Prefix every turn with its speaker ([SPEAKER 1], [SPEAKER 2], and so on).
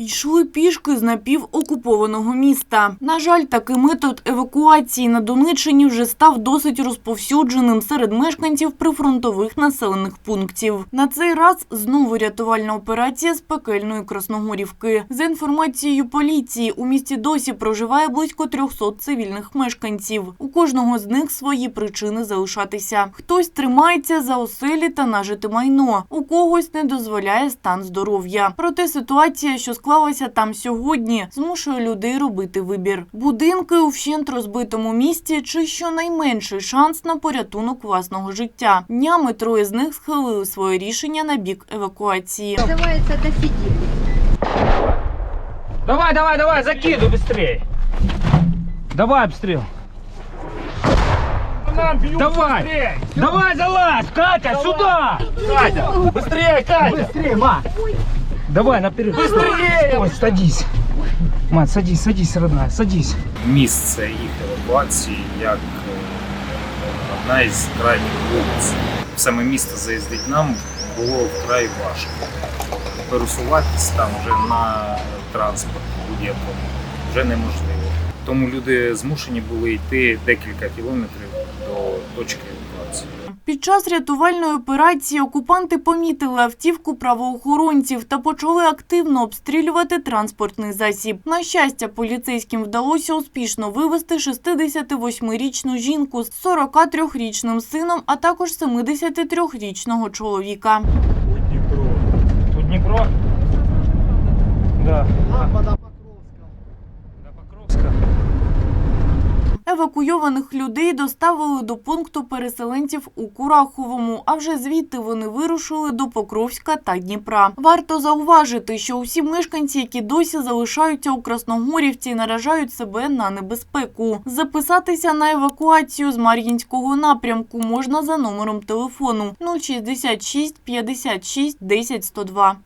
[SPEAKER 1] Йшли пішки з напівокупованого міста. На жаль, такий метод евакуації на Донеччині вже став досить розповсюдженим серед мешканців прифронтових населених пунктів. На цей раз знову рятувальна операція з пекельної Красногорівки. За інформацією поліції, у місті досі проживає близько 300 цивільних мешканців. У кожного з них свої причини залишатися. Хтось тримається за оселі та нажити майно, у когось не дозволяє стан здоров'я. Проте ситуація, що склалася там сьогодні, змушує людей робити вибір. Будинки у вщент розбитому місті чи щонайменший шанс на порятунок власного життя. Днями троє з них схилили своє рішення на бік евакуації.
[SPEAKER 2] Называется «Досидели».
[SPEAKER 3] Давай, давай, давай, закидывай быстрее. Давай обстрел. давай, давай, залазь, Катя, сюда! Катя, быстрее, Катя! Быстрее, ма! Давай, наперед. Быстрее! Ой, садись. Мать, садись, садись, родная, садись.
[SPEAKER 4] місце їх евакуації як е, одна із крайніх вулиць. Саме місто заїздить нам було вкрай важко. Пересуватись там вже на транспорт будь-якому вже неможливо. Тому люди змушені були йти декілька кілометрів до точки евакуації.
[SPEAKER 1] Під час рятувальної операції окупанти помітили автівку правоохоронців та почали активно обстрілювати транспортний засіб. На щастя, поліцейським вдалося успішно вивезти 68-річну жінку з 43-річним сином, а також 73-річного чоловіка.
[SPEAKER 3] Тут Дніпро? Да. До Покровська.
[SPEAKER 1] Евакуйованих людей доставили до пункту переселенців у Кураховому, а вже звідти вони вирушили до Покровська та Дніпра. Варто зауважити, що усі мешканці, які досі залишаються у Красногорівці, наражають себе на небезпеку. Записатися на евакуацію з Мар'їнського напрямку можна за номером телефону 066 56 10 102.